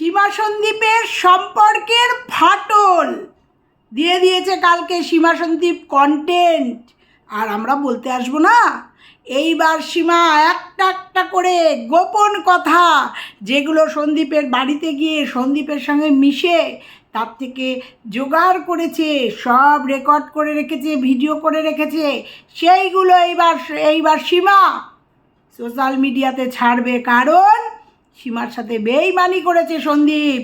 সীমা সন্দীপের সম্পর্কের ফাটল। দিয়ে দিয়েছে কালকে সীমা সন্দীপ কন্টেন্ট আর আমরা বলতে আসব না, এইবার সীমা একটা একটা করে গোপন কথা যেগুলো সন্দীপের বাড়িতে গিয়ে সন্দীপের সঙ্গে মিশে, তার থেকে জোগাড় করেছে, সব রেকর্ড করে রেখেছে ভিডিও করে রেখেছে, সেইগুলো এইবার এইবার সীমা সোশ্যাল মিডিয়াতে ছাড়বে। কারণ সীমার সাথে বেইমানি করেছে সন্দীপ।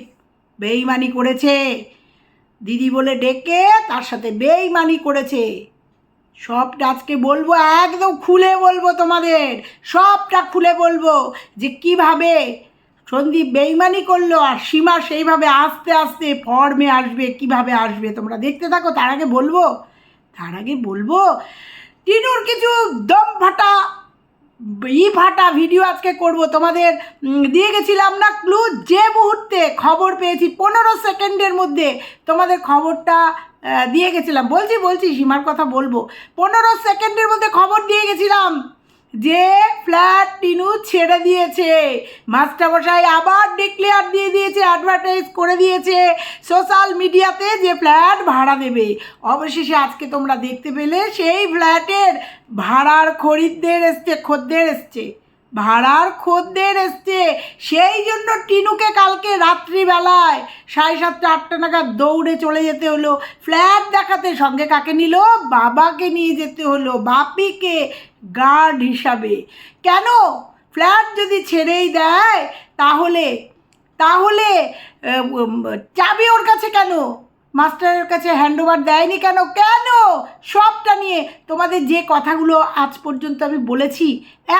বেইমানি করেছে। দিদি বলে ডেকে তার সাথে বেইমানি করেছে। সবটা আজকে বলব, একদম খুলে বলব তোমাদের। সবটা খুলে বলব যে কীভাবে সন্দীপ বেইমানি করল আর সীমা সেইভাবে আস্তে আস্তে ফর্মে আসবে, কীভাবে আসবে তোমরা দেখতে থাকো, তার আগে বলব, তার আগে বলব, টিনুর কিছু দম ফাটা। ই ফাটা ভিডিও আজকে করব। তোমাদের দিয়ে গেছিলাম না ক্লু যে মুহূর্তে খবর পেয়েছি পনেরো সেকেন্ডের মধ্যে। তোমাদের খবরটা দিয়ে গেছিলাম। বলছি বলছি, সীমার কথা বলব। পনেরো সেকেন্ডের মধ্যে খবর দিয়ে গেছিলাম। যে ফ্ল্যাট টিনু ছেড়ে দিয়েছে। মাস্টারমশাই আবার ডিক্লেয়ার দিয়ে দিয়েছে অ্যাডভার্টাইজ করে দিয়েছে। সোশ্যাল মিডিয়াতে যে ফ্ল্যাট ভাড়া দেবে। অবশেষে আজকে তোমরা দেখতে পেলে, সেই ফ্ল্যাটের ভাড়ার খরিদ্দের এসছে, খদ্দের এসছে। ভাড়ার খদ্দের এসছে। সেই জন্য টিনুকে কালকে রাত্রিবেলায় সাড়ে সাতটা, আটটা নাগাদ দৌড়ে চলে যেতে হলো। ফ্ল্যাট দেখাতে সঙ্গে কাকে নিল? বাবাকে নিয়ে যেতে হলো, বাপিকে গার্ড হিসাবে। কেন? ফ্ল্যাট যদি ছেড়েই দেয়, তাহলে তাহলে চাবি ওর কাছে কেন? মাস্টারের কাছে হ্যান্ডওভার দেয়নি কেন? কেন? সবটা নিয়ে তোমাদের যে কথাগুলো আজ পর্যন্ত আমি বলেছি,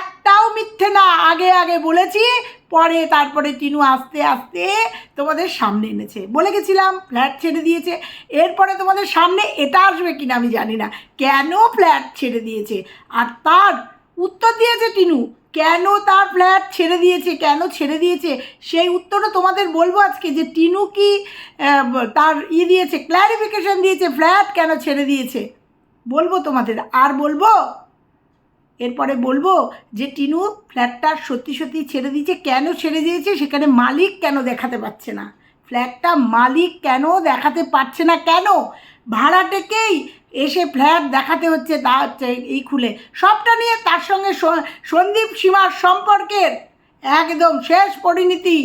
একটাও মিথ্যে না। আগে আগে বলেছি, পরে, তারপরে টিনু আস্তে আস্তে তোমাদের সামনে এনেছে। বলে গেছিলাম ফ্ল্যাট ছেড়ে দিয়েছে। এরপরে তোমাদের সামনে এটা আসবে কিনা আমি জানি না। কেন ফ্ল্যাট ছেড়ে দিয়েছে? আর তার উত্তর দিয়েছে টিনু। কেন তার ফ্ল্যাট ছেড়ে দিয়েছে? কেন ছেড়ে দিয়েছে? সেই উত্তরও তোমাদের বলব আজকে যে টিনু কি তার ই দিয়েছে ক্ল্যারিফিকেশন দিয়েছে ফ্ল্যাট কেন ছেড়ে দিয়েছে? বলব তোমাদের। আর বলব, এরপরে বলব যে টিনু ফ্ল্যাটটা সত্যি সত্যি ছেড়ে দিয়েছে। কেন ছেড়ে দিয়েছে? সেখানে মালিক কেন দেখাতে পারছে না? ফ্ল্যাটটা মালিক কেন দেখাতে পারছে না? কেন? ভাড়াটেকেই এসে ফ্ল্যাট দেখাতে হচ্ছে, তা হচ্ছে এই খুলে। সবটা নিয়ে তার সঙ্গে সন্দীপ সীমার সম্পর্কের একদম শেষ পরিণতি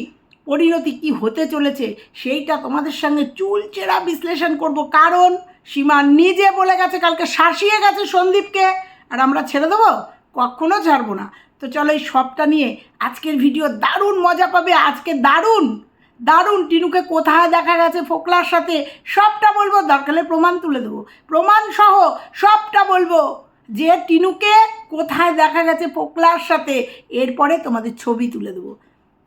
পরিণতি কি হতে চলেছে সেইটা তোমাদের সঙ্গে চুলচেরা বিশ্লেষণ করব। কারণ সীমা নিজে বলে গেছে, কালকে শাসিয়ে গেছে সন্দীপকে, আর আমরা ছেড়ে দেবো? কখনো ছাড়বো না। তো চলো এই সবটা নিয়ে আজকের ভিডিও দারুণ মজা পাবে। আজকে দারুণ দারুণ, টিনুকে কোথায় দেখা গেছে ফোকলার সাথে? সবটা বলব, দরকারে প্রমাণ তুলে দেবো। প্রমাণ সহ সবটা বলব যে টিনুকে কোথায় দেখা গেছে ফোকলার সাথে? এরপরে তোমাদের ছবি তুলে দেবো।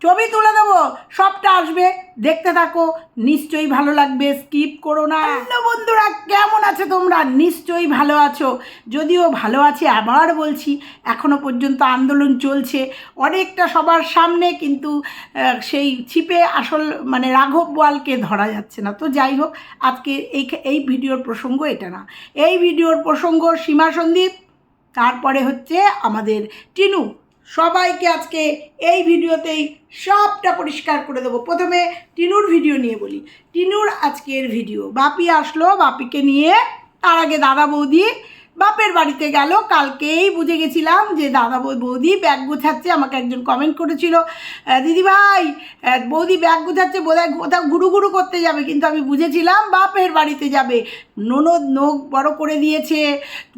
ছবি তুলে দেবো, সবটা আসবে। দেখতে থাকো, নিশ্চয়ই ভালো লাগবে স্কিপ করো না। হ্যালো বন্ধুরা, কেমন আছে তোমরা? নিশ্চয়ই ভালো আছো। যদিও ভালো আছে, আবার বলছি, এখনও পর্যন্ত আন্দোলন চলছে। অনেকটা সবার সামনে, কিন্তু সেই ছিপে আসল মানে রাঘব বোয়ালকে ধরা যাচ্ছে না। তো যাই হোক, আজকে এই এই ভিডিওর প্রসঙ্গ এটা না। এই ভিডিওর প্রসঙ্গ সীমা সন্দীপ, তারপরে হচ্ছে আমাদের টিনু। সবাইকে আজকে এই ভিডিওতেই সবটা পরিষ্কার করে দেবো। প্রথমে টিনুর ভিডিও নিয়ে বলি। টিনুর আজকের ভিডিও। বাপি আসলো, বাপিকে নিয়ে তার আগে দাদা বৌদি বাপের বাড়িতে গেল। কালকেই বুঝে গেছিলাম যে দাদা বৌদি ব্যাগ গুছাচ্ছে আমাকে একজন কমেন্ট করেছিল। আহ, দিদি ভাই বৌদি ব্যাগ গুছাচ্ছে বোধহয় কোথাও গুরু গুরু করতে যাবে কিন্তু আমি বুঝেছিলাম বাপের বাড়িতে যাবে। ননদ নখ বড় করে দিয়েছে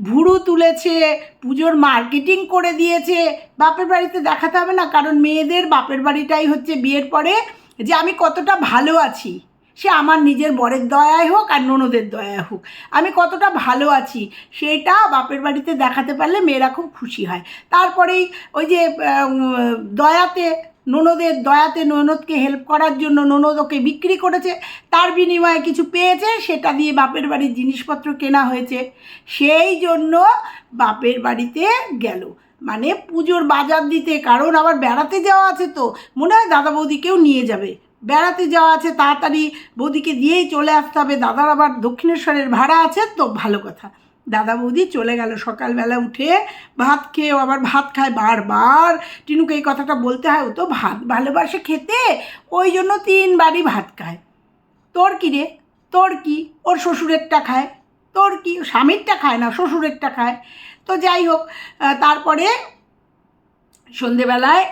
ভুরু তুলেছে পুজোর মার্কেটিং করে দিয়েছে। বাপের বাড়িতে দেখাতে হবে না কারণ মেয়েদের বাপের বাড়িটাই হচ্ছে বিয়ের পরে যে আমি কতটা ভালো আছি। সে আমার নিজের বরের দয়ায় হোক আর ননদের দয়ায় হোক। আমি কতটা ভালো আছি সেটা বাপের বাড়িতে দেখাতে পারলে মেয়েরা খুব খুশি হয়। তারপরেই ওই যে দয়াতে, ননদের দয়াতে ননদকে হেল্প করার জন্য ননদ ওকে বিক্রি করেছে, তার বিনিময়ে কিছু পেয়েছে, সেটা দিয়ে বাপের বাড়ির জিনিসপত্র কেনা হয়েছে। সেই জন্য বাপের বাড়িতে গেল। মানে পুজোর বাজার দিতে, কারণ আবার বেড়াতে যাওয়া আছে তো, মনে হয় দাদা বৌদিকেও নিয়ে যাবে। বেড়াতে যাওয়া আছে, তাড়াতাড়ি বৌদিকে দিয়েই চলে আসতে হবে। দাদার আবার দক্ষিণেশ্বরের ভাড়া আছে, তো ভালো কথা। দাদা বৌদি চলে গেল সকালবেলা উঠে, ভাত খেয়েও আবার ভাত খায় বারবার। টিনুকে এই কথাটা বলতে হয়, ও তো ভাত ভালোবাসে খেতে, ওই জন্য তিনবারই ভাত খায়। তোর কি রে? তোর কি? ওর শ্বশুরেরটা খায়। তোর কি? স্বামীরটা খায় না, শ্বশুরেরটা খায়। তো যাই হোক তারপরে সন্ধেবেলায়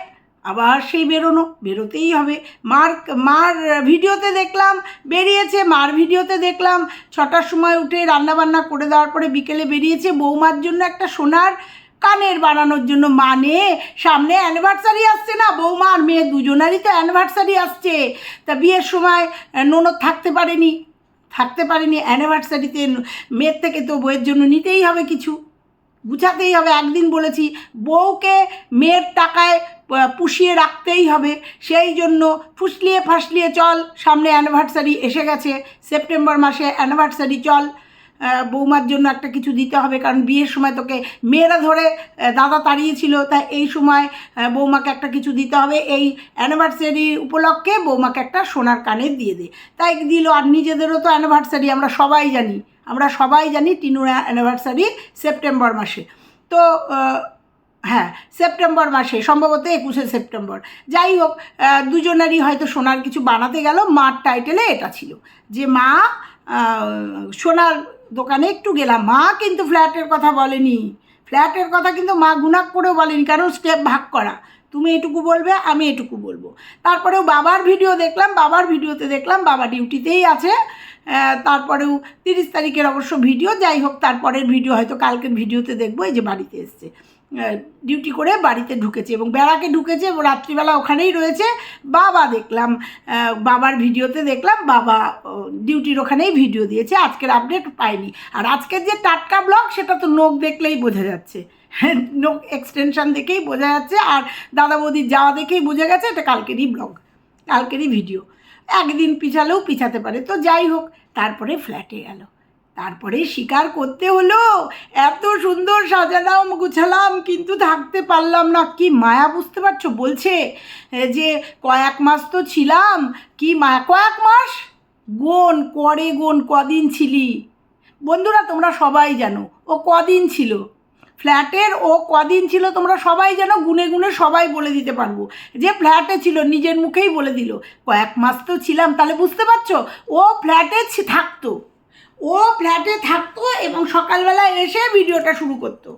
আবার সেই বেরোনো, বেরোতেই হবে। মার মার ভিডিওতে দেখলাম, বেরিয়েছে, মার ভিডিওতে দেখলাম, ছটার সময় উঠে রান্নাবান্না করে দেওয়ার পরে বিকেলে বেরিয়েছে বৌমার জন্য একটা সোনার কানের বানানোর জন্য। মানে সামনে অ্যানিভার্সারি আসছে না, বৌমা আর মেয়ে দুজনারই তো অ্যানিভার্সারি আসছে। তা বিয়ের সময় ননদ থাকতে পারেনি থাকতে পারেনি অ্যানিভার্সারিতে মেয়ের থেকে তো বইয়ের জন্য নিতেই হবে কিছু। বুঝাতেই হবে, একদিন বলেছি, বউকে মেয়ের টাকায় পুষিয়ে রাখতেই হবে, সেই জন্য ফুসলিয়ে ফাসলিয়ে চল, সামনে অ্যানিভার্সারি এসে গেছে সেপ্টেম্বর মাসে অ্যানিভার্সারি চল বৌমার জন্য একটা কিছু দিতে হবে, কারণ বিয়ের সময় তোকে মেয়েরা ধরে দাদা তাড়িয়েছিল, তাই এই সময় বৌমাকে একটা কিছু দিতে হবে, এই অ্যানিভার্সারি উপলক্ষে বৌমাকে একটা সোনার কানের দিয়ে দে। তাই দিল, আর নিজেদেরও তো অ্যানিভার্সারি আমরা সবাই জানি। আমরা সবাই জানি টিনুর অ্যানিভার্সারি সেপ্টেম্বর মাসে। তো হ্যাঁ সেপ্টেম্বর মাসে, সম্ভবত একুশে সেপ্টেম্বর। যাই হোক দুজনেরই হয়তো সোনার কিছু বানাতে গেল, মার টাইটেলে এটা ছিল। যে মা সোনার দোকানে একটু গেলাম। মা কিন্তু ফ্ল্যাটের কথা বলেনি। ফ্ল্যাটের কথা কিন্তু মা গুণাক করেও বলেনি, কারণ স্টেপ ভাগ করা। তুমি এটুকু বলবে, আমি এটুকু বলব। তারপরেও বাবার ভিডিও দেখলাম, বাবার ভিডিওতে দেখলাম, বাবা ডিউটিতেই আছে। তারপরেও তিরিশ তারিখের অবশ্য ভিডিও, যাই হোক, তারপরের ভিডিও হয়তো কালকের ভিডিওতে দেখব, এই যে বাড়িতে এসছে। ডিউটি করে বাড়িতে ঢুকেছে এবং বেড়াকে ঢুকেছে এবং রাত্রিবেলা ওখানেই রয়েছে। বাবা দেখলাম বাবার ভিডিওতে দেখলাম, বাবা ডিউটির ওখানেই ভিডিও দিয়েছে, আজকের আপডেট পাইনি। আর আজকের যে টাটকা ব্লগ, সেটা তো নোখ দেখলেই বোঝা যাচ্ছে। হ্যাঁ নোখ এক্সটেনশন দেখেই বোঝা যাচ্ছে, আর দাদা বৌদির যাওয়া দেখেই বোঝা গেছে, এটা কালকেরই ব্লগ, কালকেরই ভিডিও। একদিন পিছালেও পিছাতে পারে। তো যাই হোক, তারপরে ফ্ল্যাটে গেল। তারপরে শিকার করতে হলো। এত সুন্দর সাজালাম, গুছালাম, কিন্তু থাকতে পারলাম না। কি মায়া, বুঝতে পারছ? বলছে যে কয়েক মাস তো ছিলাম, কি মায়া? কয়েক মাস? গোন করে গোন, কদিন ছিলি? বন্ধুরা, তোমরা সবাই জানো, ও কদিন ছিল? ফ্ল্যাটের ও কদিন ছিল তোমরা সবাই যেন গুনে গুনে সবাই বলে দিতে পারব। যে ফ্ল্যাটে ছিল নিজের মুখেই বলে দিল। কয়েক মাস তো ছিলাম, তাহলে বুঝতে পারছ? ও ফ্ল্যাটে থাকতো। ও ফ্ল্যাটে থাকতো এবং সকালবেলা এসে ভিডিওটা শুরু করতো।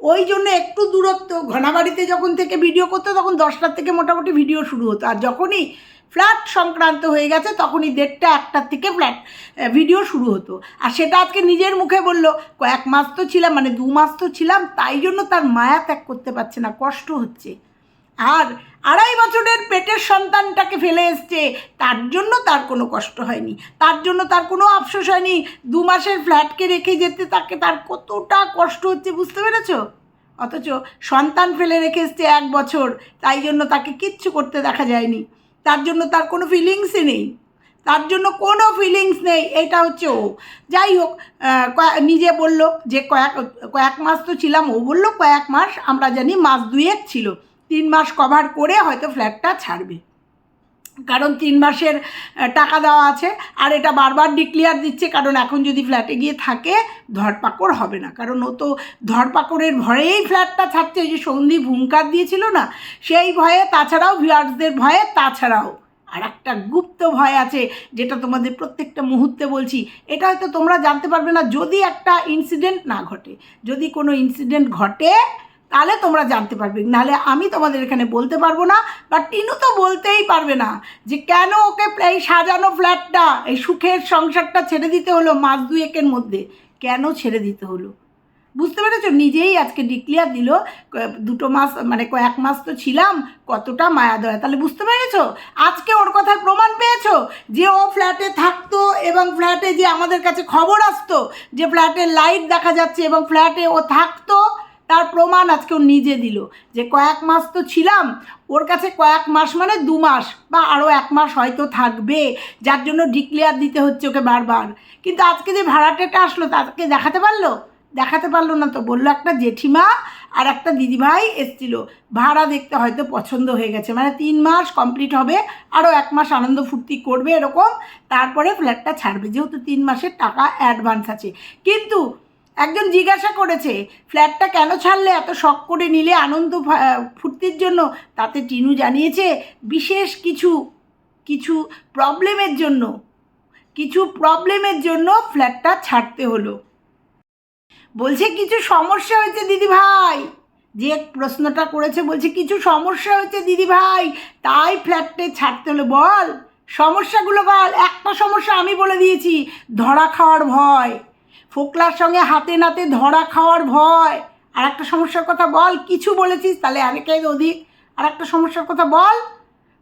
ওই জন্য একটু দূরত্ব, ঘনাবাড়িতে যখন থেকে ভিডিও করতো, তখন দশটার থেকে মোটামুটি ভিডিও শুরু হতো। আর যখনই ফ্ল্যাট সংক্রান্ত হয়ে গেছে, তখনই দেড়টা একটার থেকে ফ্ল্যাট ভিডিও শুরু হতো। আর সেটা আজকে নিজের মুখে বলল, কয়েক মাস তো ছিলাম মানে দু মাস তো ছিলাম, তাই জন্য তার মায়া ত্যাগ করতে পারছে না, কষ্ট হচ্ছে। আর আড়াই বছরের পেটের সন্তানটাকে ফেলে এসছে, তার জন্য তার কোনো কষ্ট হয়নি। তার জন্য তার কোনো আফসোস হয়নি, দু মাসের ফ্ল্যাটকে রেখে যেতে তাকে তার কতটা কষ্ট হচ্ছে, বুঝতে পেরেছ? অথচ সন্তান ফেলে রেখে এসছে এক বছর, তাই জন্য তাকে কিচ্ছু করতে দেখা যায়নি। তার জন্য তার কোনো ফিলিংসই নেই। তার জন্য কোনো ফিলিংস নেই, এটা হচ্ছে ও। যাই হোক নিজে বলল যে কয়েক কয়েক মাস তো ছিলাম, ও বলল কয়েক মাস, আমরা জানি মাস দুয়েক ছিল। তিন মাস কভার করে হয়তো ফ্ল্যাটটা ছাড়বে। কারণ তিন মাসের টাকা দেওয়া আছে। আর এটা বারবার ডিক্লিয়ার দিচ্ছে, কারণ এখন যদি ফ্ল্যাটে গিয়ে থাকে, ধরপাকড় হবে না। কারণ ও তো ধরপাকড়ের ভয়েই ফ্ল্যাটটা ছাড়ছে। যে সন্দীপ হুঙ্কার দিয়েছিল না, সেই ভয়ে, তাছাড়াও ভিউয়ার্সদের ভয়ে, তাছাড়াও আর একটা গুপ্ত ভয় আছে, যেটা তোমাদের প্রত্যেকটা মুহূর্তে বলছি। এটা হয়তো তোমরা জানতে পারবে না, যদি একটা ইনসিডেন্ট না ঘটে। যদি কোনো ইনসিডেন্ট ঘটে তাহলে তোমরা জানতে পারবে। নাহলে আমি তোমাদের এখানে বলতে পারব না, বা টিনু তো বলতেই পারবে না যে কেন ওকে এই সাজানো ফ্ল্যাটটা এই সুখের সংসারটা ছেড়ে দিতে হলো মাস দুয়েকের মধ্যে? কেন ছেড়ে দিতে হলো? বুঝতে পেরেছ? নিজেই আজকে ডিক্লিয়ার দিল দুটো মাস মানে কয়েক মাস তো ছিলাম, কতটা মায়া দয়া। তাহলে বুঝতে পেরেছ? আজকে ওর কথার প্রমাণ পেয়েছ যে ও ফ্ল্যাটে থাকতো এবং ফ্ল্যাটে যে আমাদের কাছে খবর আসতো যে ফ্ল্যাটের লাইট দেখা যাচ্ছে এবং ফ্ল্যাটে ও থাকতো। তার প্রমাণ আজকে ও নিজে দিল যে কয়েক মাস তো ছিলাম, ওর কাছে কয়েক মাস মানে দু মাস বা আরও এক মাস হয়তো থাকবে, যার জন্য ডিক্লেয়ার দিতে হচ্ছে ওকে বারবার। কিন্তু আজকে যে ভাড়াটেটা আসলো তাকে দেখাতে পারল? দেখাতে পারল না তো, বলল একটা জেঠিমা আর একটা দিদিভাই এসছিল। ভাড়া দেখতে হয়তো পছন্দ হয়ে গেছে মানে তিন মাস কমপ্লিট হবে আরও এক মাস আনন্দ ফুর্তি করবে এরকম, তারপরে ফ্ল্যাটটা ছাড়বে, যেহেতু তিন মাসের টাকা অ্যাডভান্স আছে। কিন্তু একজন জিজ্ঞাসা করেছে, ফ্ল্যাটটা কেন ছাড়লে? এত শখ করে নিলে আনন্দ ফুর্তির জন্য? তাতে টিনু জানিয়েছে, বিশেষ কিছু কিছু প্রবলেমের জন্য, কিছু প্রবলেমের জন্য ফ্ল্যাটটা ছাড়তে হলো। বলছে, কিছু সমস্যা হয়েছে দিদি ভাই। যে প্রশ্নটা করেছে, বলছে, কিছু সমস্যা হয়েছে দিদি ভাই, তাই ফ্ল্যাটে ছাড়তে হলো। বল, সমস্যাগুলো বল, একটা সমস্যা আমি বলে দিয়েছি, ধরা খাওয়ার ভয়। ফোকলার সঙ্গে হাতে নাতে ধরা খাওয়ার ভয়। আর একটা সমস্যার কথা বল, কিছু বলেছিস? তাহলে অনেকেই অধিক আর একটা সমস্যার কথা বল।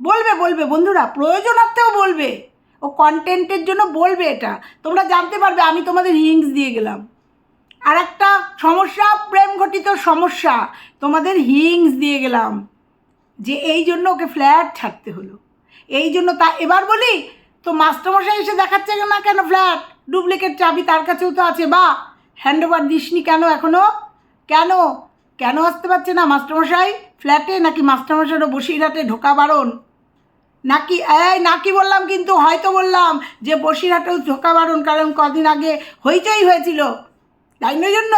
বলবে বলবে, বন্ধুরা প্রয়োজনার্থেও বলবে। ও কন্টেন্টের জন্য বলবে এটা। তোমরা জানতে পারবে, আমি তোমাদের হিংস দিয়ে গেলাম। আর একটা সমস্যা প্রেম ঘটিত সমস্যা, তোমাদের হিংস দিয়ে গেলাম। যে এই জন্য ওকে ফ্ল্যাট ছাড়তে হলো। এই জন্য তা, এবার বলি, তো মাস্টারমশাই এসে দেখাচ্ছে না কেন ফ্ল্যাট ডুপ্লিকেট চাবি তার কাছেও তো আছে, বা? হ্যান্ড ওভার দিসনি কেন এখনও কেন? কেন আসতে পারছে না মাস্টারমশাই? ফ্ল্যাটে নাকি মাস্টারমশাইরও বসিরহাটে ঢোকা বারণ? নাকি, এই, নাকি বললাম কিন্তু, হয়তো বললাম যে বসিরহাটেও ঢোকা বারণ কারণ কদিন আগে হইচই হয়েছিল। তাই নয় জন্য?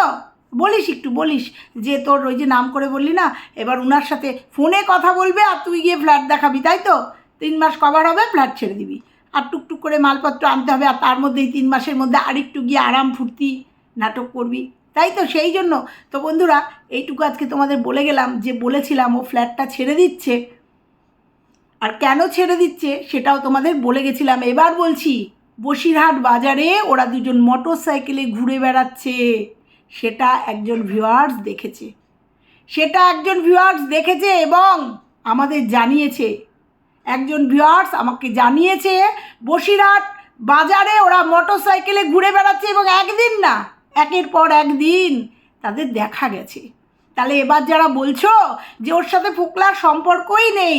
বলিস একটু, বলিস। যে তোর ওই যে নাম করে বললি না, এবার উনার সাথে ফোনে কথা বলবে আর তুই গিয়ে ফ্ল্যাট দেখাবি, তাই তো? তিন মাস কভার হবে, ফ্ল্যাট ছেড়ে দিবি। আর টুকটুক করে মালপত্র আনতে হবে আর তার মধ্যেই তিন মাসের মধ্যে আরেকটু গিয়ে আরাম ফুর্তি নাটক করবি। তাই তো সেই জন্য। তো বন্ধুরা, এইটুকু আজকে তোমাদের বলে গেলাম যে বলেছিলাম ও ফ্ল্যাটটা ছেড়ে দিচ্ছে। আর কেন ছেড়ে দিচ্ছে সেটাও তোমাদের বলে গেছিলাম। এবার বলছি, বসিরহাট বাজারে ওরা দুজন মোটর সাইকেলে ঘুরে বেড়াচ্ছে। সেটা একজন ভিউয়ার্স দেখেছে। সেটা একজন ভিউয়ার্স দেখেছে এবং আমাদের জানিয়েছে একজন ভিউয়ার্স আমাকে জানিয়েছে, বসিরহাট বাজারে ওরা মোটর সাইকেলে ঘুরে বেড়াচ্ছে এবং একদিন না, একের পর একদিন তাদের দেখা গেছে। তাহলে এবার যারা বলছো যে ওর সাথে ফুকলার সম্পর্কই নেই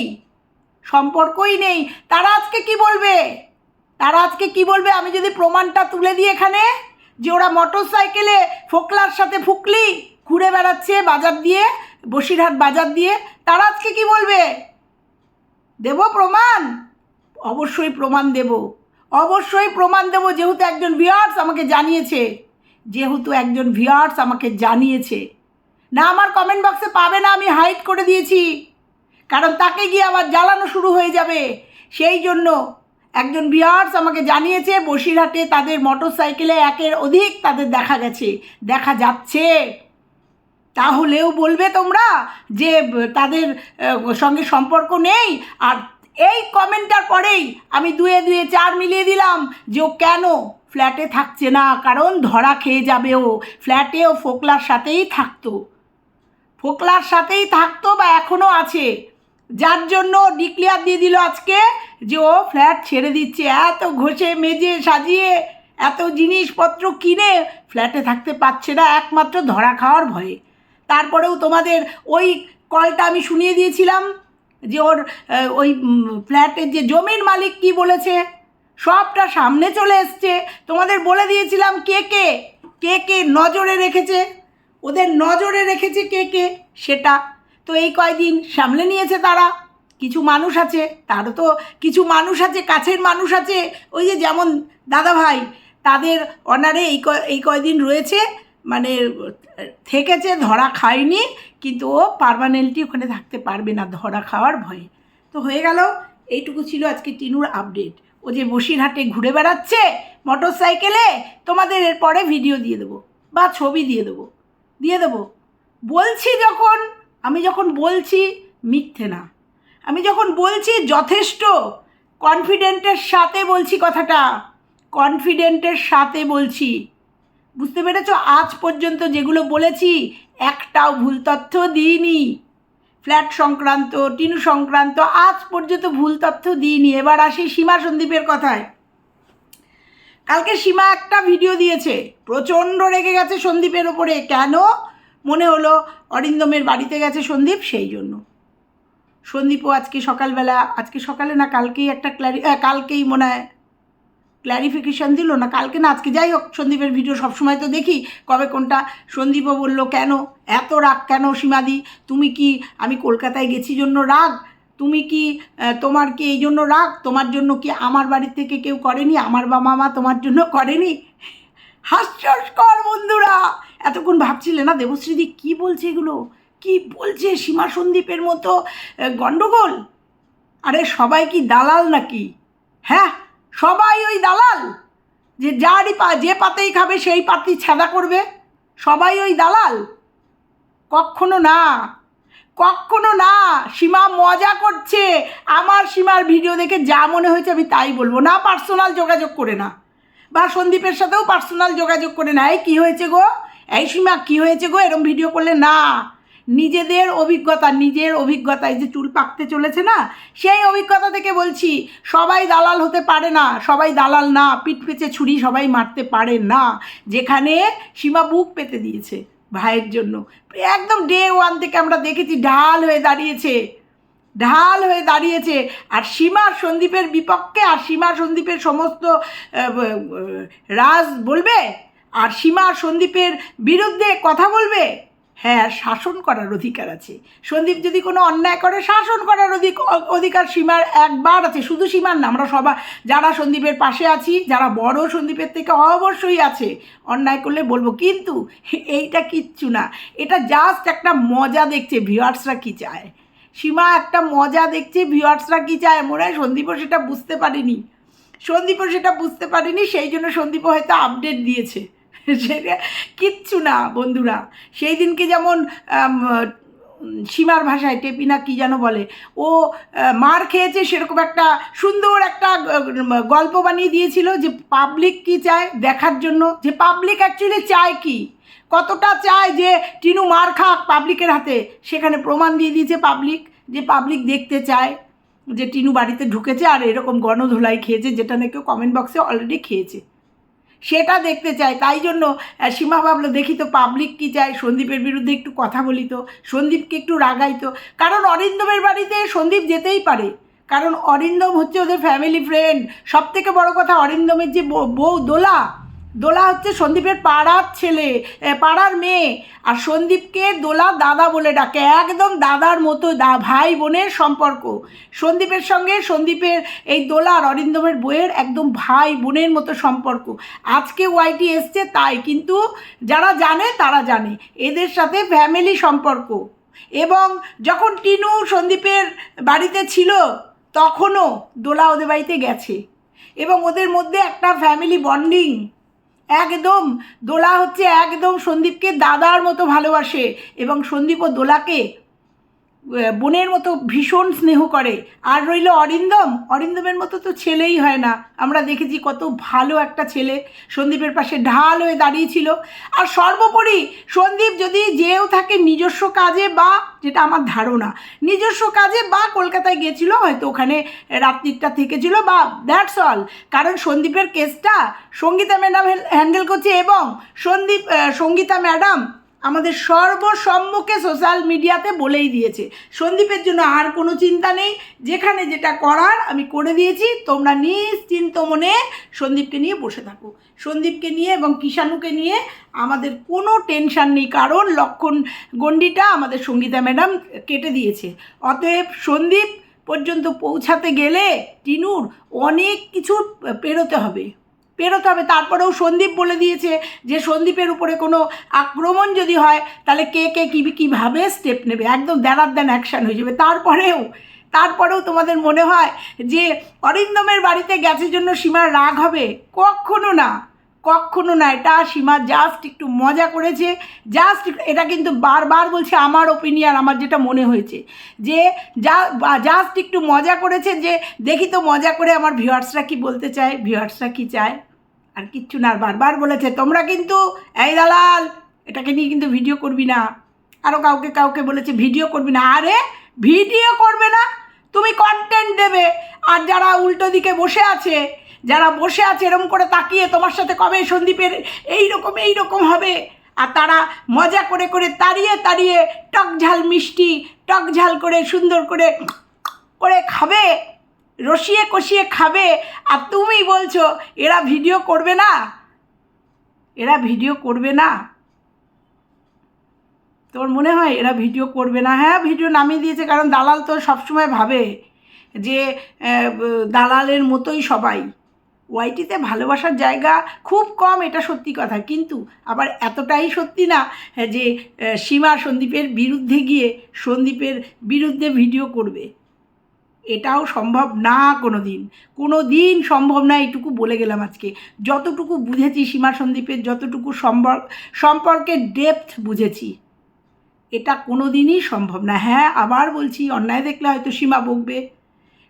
সম্পর্কই নেই, তারা আজকে কি বলবে? তারা আজকে কি বলবে? আমি যদি প্রমাণটা তুলে দিই এখানে, যে ওরা মোটর সাইকেলে ফোকলার সাথে ফুকলি ঘুরে বেড়াচ্ছে বাজার দিয়ে, বসিরহাট বাজার দিয়ে, তারা আজকে কি বলবে? দেব প্রমাণ? অবশ্যই প্রমাণ দেব। অবশ্যই প্রমাণ দেব যেহেতু একজন ভিউয়ার্স আমাকে জানিয়েছে। যেহেতু একজন ভিউয়ার্স আমাকে জানিয়েছে। না, আমার কমেন্ট বক্সে পাবে না, আমি হাইড করে দিয়েছি। কারণ তাকে গিয়ে আবার জ্বালানো শুরু হয়ে যাবে। সেই জন্য একজন ভিউয়ার্স আমাকে জানিয়েছে, বসিরহাটে তাদের মোটর সাইকেলে একের অধিক তাদের দেখা গেছে, দেখা যাচ্ছে। তাহলেও বলবে তোমরা যে তাদের সঙ্গে সম্পর্ক নেই। আর এই কমেন্টটার পরেই আমি দুয়ে দুয়ে চার মিলিয়ে দিলাম যে ও কেন ফ্ল্যাটে থাকছে না? কারণ ধরা খেয়ে যাবে ও। ফ্ল্যাটে ও ফোকলার সাথেই থাকতো। ফোকলার সাথেই থাকতো বা এখনও আছে। যার জন্য ডিক্লিয়ার দিয়ে দিল আজকে যে ও ফ্ল্যাট ছেড়ে দিচ্ছে। এত ঘষে, মেজে, সাজিয়ে, এত জিনিসপত্র কিনে ফ্ল্যাটে থাকতে পারছে না। একমাত্র ধরা খাওয়ার ভয়ে। তারপরেও তোমাদের ওই কলটা আমি শুনিয়ে দিয়েছিলাম যে ওর ওই ফ্ল্যাটের যে জমির মালিক কি বলেছে, সবটা সামনে চলে এসছে। তোমাদের বলে দিয়েছিলাম কে কে কে কে নজরে রেখেছে। ওদের নজরে রেখেছে কে কে, সেটা। তো এই কয়দিন সামলে নিয়েছে তারা। কিছু মানুষ আছে, তারও তো কিছু মানুষ আছে, কাছের মানুষ আছে। ওই যে যেমন দাদা ভাই তাদের অনারে এই এই কয়দিন রয়েছে। মানে থেকেছে, ধরা খায়নি, কিন্তু ও পারমানেন্টলি ওখানে থাকতে পারবে না ধরা খাওয়ার ভয়ে। তো হয়ে গেল, এইটুকু ছিল আজকে টিনুর আপডেট। ও যে বসিরহাটে ঘুরে বেড়াচ্ছে মোটর সাইকেলে তোমাদের এরপরে ভিডিও দিয়ে দেবো, বা ছবি দিয়ে দেবো দিয়ে দেবো। বলছি যখন, আমি যখন বলছি মিথ্যে না। আমি যখন বলছি যথেষ্ট কনফিডেন্টের সাথে বলছি কথাটা কনফিডেন্টের সাথে বলছি। বুঝতে পেরেছ? আজ পর্যন্ত যেগুলো বলেছি একটাও ভুল তথ্য দিইনি। ফ্ল্যাট সংক্রান্ত টিনু সংক্রান্ত আজ পর্যন্ত ভুল তথ্য দিইনি। এবার আসি সীমা সন্দীপের কথায়। কালকে সীমা একটা ভিডিও দিয়েছে। প্রচণ্ড রেগে গেছে সন্দীপের ওপরে। কেন? মনে হলো অরিন্দমের বাড়িতে গেছে সন্দীপ সেই জন্য। সন্দীপও আজকে সকালবেলা আজকে সকালে না কালকেই একটা ক্ল্যারি আহ, কালকেই মনে হয় ক্ল্যারিফিকেশান দিল না। কালকে না, আজকে যাই হোক, সন্দীপের ভিডিও সবসময় তো দেখি, কবে কোনটা। সন্দীপও বলল, কেন? এত রাগ কেন সীমাদি? তুমি কি, আমি কলকাতায় গেছি জন্য রাগ? তুমি কি তোমার কি এই জন্য রাগ? তোমার জন্য কি আমার বাড়ির থেকে কেউ করেনি? আমার বাবা মা তোমার জন্য করেনি? হাস্যস্কর বন্ধুরা! এতক্ষণ ভাবছিলে না দেবশ্রীদি কি বলছে এগুলো? কি বলছে সীমা সন্দীপের মতো গণ্ডগোল আরে সবাই কি দালাল নাকি? হ্যাঁ? সবাই ওই দালাল, যে যারই পা, যে পাতেই খাবে সেই পাতি ছাদা করবে। সবাই ওই দালাল। কখনো না কখনো না, সীমা মজা করছে। আমার সীমার ভিডিও দেখে যা মনে হয়েছে আমি তাই বলব। না, পার্সোনাল যোগাযোগ করে না। বা সন্দীপের সাথেও পার্সোনাল যোগাযোগ করে না। এই কী হয়েছে গো? এই সীমা, কী হয়েছে গো? এরম ভিডিও করলে না। নিজেদের অভিজ্ঞতা, নিজের অভিজ্ঞতায় যে চুল পাকতে চলেছে না, সেই অভিজ্ঞতা থেকে বলছি, সবাই দালাল হতে পারে না, সবাই দালাল না, পিঠ পেঁচে ছুরি সবাই মারতে পারে না, যেখানে সীমা বুক পেতে দিয়েছে ভাইয়ের জন্য। একদম ডে ওয়ান থেকে আমরা দেখেছি ঢাল হয়ে দাঁড়িয়েছে, ঢাল হয়ে দাঁড়িয়েছে, আর সীমা সন্দীপের বিপক্ষে, আর সীমা সন্দীপের সমস্ত রাজ বলবে, আর সীমা সন্দীপের বিরুদ্ধে কথা বলবে। হ্যাঁ শাসন করার অধিকার আছে। সন্দীপ যদি কোনো অন্যায় করে, শাসন করার অধিক অধিকার সীমার একবার আছে, শুধু সীমার না, আমরা সবাই যারা সন্দীপের পাশে আছি, যারা বড় সন্দীপের থেকে অবশ্যই আছে, অন্যায় করলে বলব। কিন্তু এইটা কিচ্ছু না, এটা জাস্ট একটা মজা দেখছে ভিউয়ার্সরা কী চায়। সীমা একটা মজা দেখছে ভিউয়ার্সরা কী চায়? মনে হয় সন্দীপও সেটা বুঝতে পারেনি। সন্দীপও সেটা বুঝতে পারেনি, সেই জন্য সন্দীপও হয়তো আপডেট দিয়েছে। সেটা কিচ্ছু না, বন্ধুরা। সেই দিনকে যেমন সীমার ভাষায় টেপিনা কি যেন বলে, ও মার খেয়েছে সেরকম একটা সুন্দর একটা গল্প বানিয়ে দিয়েছিল যে পাবলিক কি চায় দেখার জন্য। যে পাবলিক অ্যাকচুয়ালি চায় কি? কতটা চায় যে টিনু মার খাক পাবলিকের হাতে? সেখানে প্রমাণ দিয়ে দিয়েছে পাবলিক যে পাবলিক দেখতে চায় যে টিনু বাড়িতে ঢুকেছে আর এরকম গণধোলাই খেয়েছে যেটা নাকি কমেন্ট বক্সে অলরেডি খেয়েছে। সেটা দেখতে চায়। তাই জন্য সীমা ভাবলো, দেখি তো পাবলিক কী চায়? সন্দীপের বিরুদ্ধে একটু কথা বলিত সন্দীপকে একটু রাগাইতো কারণ অরিন্দমের বাড়িতে সন্দীপ যেতেই পারে। কারণ অরিন্দম হচ্ছে ওদের ফ্যামিলি ফ্রেন্ড সব থেকে বড় কথা, অরিন্দমের যে বউ দোলা দোলা হচ্ছে সন্দীপের পাড়ার ছেলে পাড়ার মেয়ে। আর সন্দীপকে দোলা দাদা বলে ডাকে, একদম দাদার মতো দা, ভাই বোনের সম্পর্ক। সন্দীপের সঙ্গে সন্দীপের এই দোলা আর অরিন্দমের বইয়ের একদম ভাই বোনের মতো সম্পর্ক। আজকে ওয়াইটি এসছে তাই, কিন্তু যারা জানে তারা জানে, এদের সাথে ফ্যামিলি সম্পর্ক। এবং যখন টিনু সন্দীপের বাড়িতে ছিল, তখনও দোলা ওদের বাড়িতে গেছে। এবং ওদের মধ্যে একটা ফ্যামিলি বন্ডিং একদম দোলা হচ্ছে একদম সন্দীপকে দাদার মতো ভালোবাসে এবং সন্দীপ ও দোলাকে বোনের মতো ভীষণ স্নেহ করে। আর রইল অরিন্দম। অরিন্দমের মতো তো ছেলেই হয় না। আমরা দেখেছি কত ভালো একটা ছেলে। সন্দীপের পাশে ঢাল হয়ে দাঁড়িয়েছিল আর সর্বোপরি সন্দীপ যদি যেও থাকে নিজস্ব কাজে বা, যেটা আমার ধারণা, নিজস্ব কাজে বা কলকাতায় গিয়েছিল, হয়তো ওখানে রাত্রিটা থেকেছিল বা দ্যাটস অল কারণ সন্দীপের কেসটা সঙ্গীতা ম্যাডাম হ্যান্ডেল করছে এবং সন্দীপ সঙ্গীতা ম্যাডাম আমাদের সর্বসম্মুখে সোশ্যাল মিডিয়াতে বলেই দিয়েছে। সন্দীপের জন্য আর কোনো চিন্তা নেই। যেখানে যেটা করার আমি করে দিয়েছি। তোমরা নিশ্চিন্ত মনে সন্দীপকে নিয়ে বসে থাকো। সন্দীপকে নিয়ে এবং কিষাণুকে নিয়ে আমাদের কোনো টেনশান নেই। কারণ লক্ষণ গণ্ডিটা আমাদের সঙ্গীতা ম্যাডাম কেটে দিয়েছে। অতএব সন্দীপ পর্যন্ত পৌঁছাতে গেলে টিনুর অনেক কিছু পেরোতে হবে। পেরোতে হবে। তারপরেও সন্দীপ বলে দিয়েছে যে সন্দীপের উপরে কোনো আক্রমণ যদি হয়, তাহলে কে কে কী, কীভাবে স্টেপ নেবে? একদম দেনার দেন অ্যাকশান হয়ে যাবে। তারপরেও তারপরেও তোমাদের মনে হয় যে অরিন্দমের বাড়িতে গেছে জন্য সীমার রাগ হবে? কখনো না। কখনো না, এটা সীমা জাস্ট একটু মজা করেছে। জাস্ট এটা কিন্তু বারবার বলছে আমার ওপিনিয়ন আমার যেটা মনে হয়েছে। যে যা জাস্ট একটু মজা করেছে যে, দেখি তো মজা করে আমার ভিউয়ার্সরা কি বলতে চায় ভিউয়ার্সরা কি চায়। আর কিচ্ছু না বারবার বলেছে, তোমরা কিন্তু, এই দালাল, এটাকে নিয়ে কিন্তু ভিডিও করবি না। আরও কাউকে কাউকে বলেছে, ভিডিও করবি না। আরে, ভিডিও করবে না, তুমি কন্টেন্ট দেবে। আর যারা উল্টো দিকে বসে আছে যারা বসে আছে এরকম করে তাকিয়ে তোমার সাথে কবে সন্দীপের এই রকম এই রকম হবে? আর তারা মজা করে করে তাড়িয়ে তাড়িয়ে টক ঝাল মিষ্টি, টক ঝাল করে সুন্দর করে করে খাবে, রসিয়ে কষিয়ে খাবে। আর তুমি বলছো, এরা ভিডিও করবে না? এরা ভিডিও করবে না? তোর মনে হয় এরা ভিডিও করবে না? হ্যাঁ ভিডিও নামিয়ে দিয়েছে, কারণ দালাল তো সবসময় ভাবে যে দালালের মতোই সবাই। ওয়াইটিতে ভালোবাসার জায়গা খুব কম এটা সত্যি কথা। কিন্তু আবার এতটাই সত্যি না হ্যাঁ, যে সীমা সন্দীপের বিরুদ্ধে গিয়ে সন্দীপের বিরুদ্ধে ভিডিও করবে। এটাও সম্ভব না কোনো দিন কোনো দিন সম্ভব না এইটুকু বলে গেলাম আজকে। যতটুকু বুঝেছি সীমা সন্দীপের যতটুকু সম্পর্ক সম্পর্কের ডেপথ বুঝেছি এটা কোনো দিনই সম্ভব না। হ্যাঁ আবার বলছি অন্যায় দেখলে হয়তো সীমা বকবে।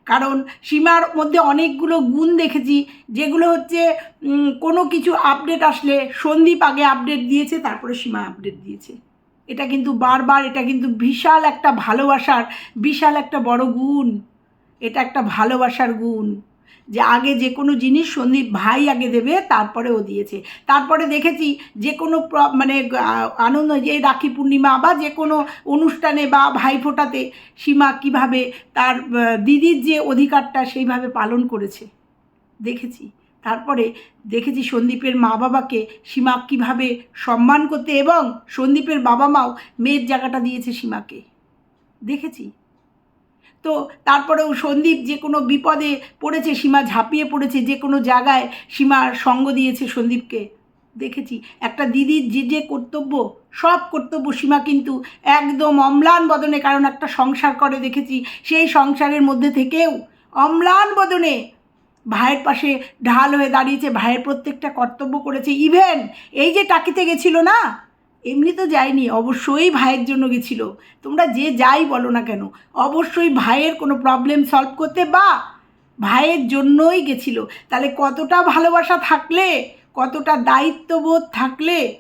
কারণ সীমার মধ্যে অনেকগুলো গুণ দেখেছি, যেগুলো হচ্ছে কোনো কিছু আপডেট আসলে সন্দীপ আগে আপডেট দিয়েছে, তারপরে সীমা আপডেট দিয়েছে। এটা কিন্তু বারবার, এটা কিন্তু বিশাল একটা ভালোবাসার, বিশাল একটা বড় গুণ। এটা একটা ভালোবাসার গুণ। যে আগে যে কোনো জিনিস সন্দীপ ভাই আগে দেবে তারপরে ও দিয়েছে। তারপরে দেখেছি যে কোনো মানে আনন্দ, যে রাখি পূর্ণিমা বা যে কোনো অনুষ্ঠানে বা ভাইফোঁটাতে সীমা কীভাবে তার দিদির যে অধিকারটা সেইভাবে পালন করেছে। দেখেছি। তারপরে দেখেছি সন্দীপের মা বাবাকে সীমা কীভাবে সম্মান করতে এবং সন্দীপের বাবা মাও মেয়ের জায়গাটা দিয়েছে সীমাকে। দেখেছি। তো তারপরেও সন্দীপ যে কোনো বিপদে পড়েছে, সীমা ঝাঁপিয়ে পড়েছে, যে কোনো জায়গায় সীমার সঙ্গ দিয়েছে সন্দীপকে। দেখেছি, একটা দিদির যে যে কর্তব্য, সব কর্তব্য সীমা কিন্তু একদম অম্লান বদনে, কারণ একটা সংসার করে, দেখেছি, সেই সংসারের মধ্যে থেকেও অম্লান বদনে ভাইয়ের পাশে ঢাল হয়ে দাঁড়িয়েছে, ভাইয়ের প্রত্যেকটা কর্তব্য করেছে। ইভেন এই যে টাকিতে গেছিল না এমনি তো যায়নি, অবশ্যই ভাইয়ের জন্য গেছিল। তোমরা যে যাই বলো না কেন, অবশ্যই ভাইয়ের কোনো প্রবলেম সলভ করতে বা ভাইয়ের জন্যই গেছিল। তাহলে কতটা ভালোবাসা থাকলে, কতটা দায়িত্ববোধ থাকলে?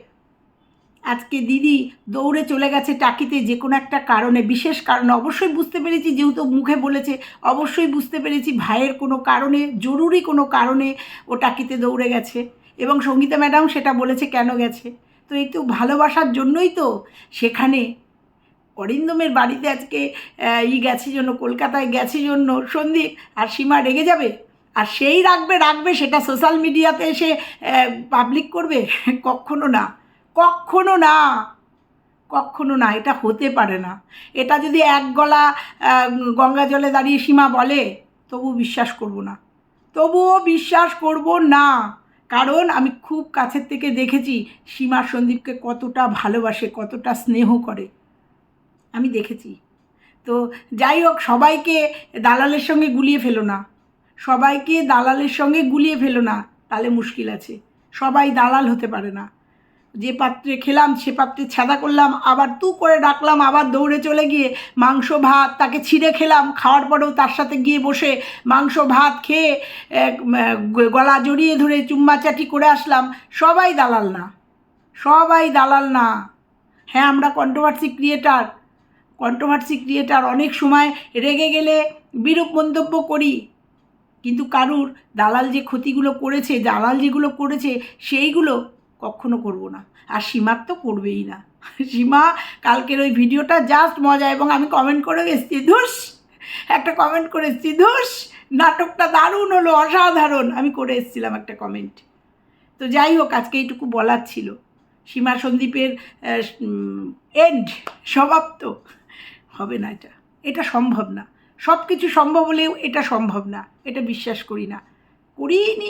আজকে দিদি দৌড়ে চলে গেছে টাকিতে যে কোনো একটা কারণে, বিশেষ কারণে। অবশ্যই বুঝতে পেরেছি, যেহেতু মুখে বলেছে, অবশ্যই বুঝতে পেরেছি ভাইয়ের কোনো কারণে, জরুরি কোনো কারণে ও টাকিতে দৌড়ে গেছে। এবং সঙ্গীতা ম্যাডাম সেটা বলেছে কেন গেছে? তো এই তো ভালোবাসার জন্যই তো সেখানে অরিন্দমের বাড়িতে আজকে ই গেছে জন্য, কলকাতায় গেছে জন্য সন্দীপ আর সীমা রেগে যাবে? আর সেই রাখবে রাখবে সেটা সোশ্যাল মিডিয়াতে এসে পাবলিক করবে? কখনো না। কখনো না। কখনো না, এটা হতে পারে না। এটা যদি এক গলা গঙ্গা জলে দাঁড়িয়ে সীমা বলে তবু বিশ্বাস করব না। তবুও বিশ্বাস করব না। কারণ আমি খুব কাছের থেকে দেখেছি সীমা সন্দীপকে কতটা ভালোবাসে, কতটা স্নেহ করে। আমি দেখেছি। তো যাই হোক, সবাইকে দালালের সঙ্গে গুলিয়ে ফেলো না। সবাইকে দালালের সঙ্গে গুলিয়ে ফেলো না, তাহলে মুশকিল আছে। সবাই দালাল হতে পারে না। যে পাত্রে খেলাম, সে পাত্রে ছাদা করলাম, আবার তু করে ডাকলাম, আবার দৌড়ে চলে গিয়ে মাংস, ভাত তাকে ছিঁড়ে খেলাম। খাওয়ার পরেও তার সাথে গিয়ে বসে মাংস, ভাত খেয়ে গলা জড়িয়ে ধরে চুম্মাচাটি করে আসলাম। সবাই দালাল না। সবাই দালাল না। হ্যাঁ আমরা কন্ট্রোভার্সি ক্রিয়েটার কন্ট্রোভার্সি ক্রিয়েটার অনেক সময় রেগে গেলে বিরূপ মন্তব্য করি। কিন্তু কারুর দালাল যে ক্ষতিগুলো করেছে, দালাল যেগুলো করেছে, সেইগুলো কখনো করব না। আর সীমার তো করবেই না। সীমা, কালকের ওই ভিডিওটা জাস্ট মজা এবং আমি কমেন্ট করে এসেছি, ধুস! একটা কমেন্ট করে এসেছি, ধুস! নাটকটা দারুণ হলো, অসাধারণ। আমি করে এসেছিলাম একটা কমেন্ট তো যাই হোক, আজকে এইটুকু বলার ছিল। সীমা সন্দীপের এন্ড সমাপ্ত। হবে না এটা। এটা সম্ভব না। সব কিছু সম্ভব হলেও এটা সম্ভব না। এটা বিশ্বাস করি না। করিনি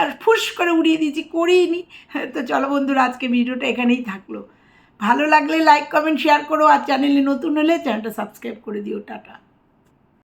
আর ফুস করে উড়িয়ে দিয়েছি করিনি হ্যাঁ, তো চলো বন্ধুরা আজকে ভিডিওটা এখানেই থাকল। ভালো লাগলে লাইক কমেন্ট শেয়ার করো আর চ্যানেলে নতুন হলে চ্যানেলটা সাবস্ক্রাইব করে দিও টাটা।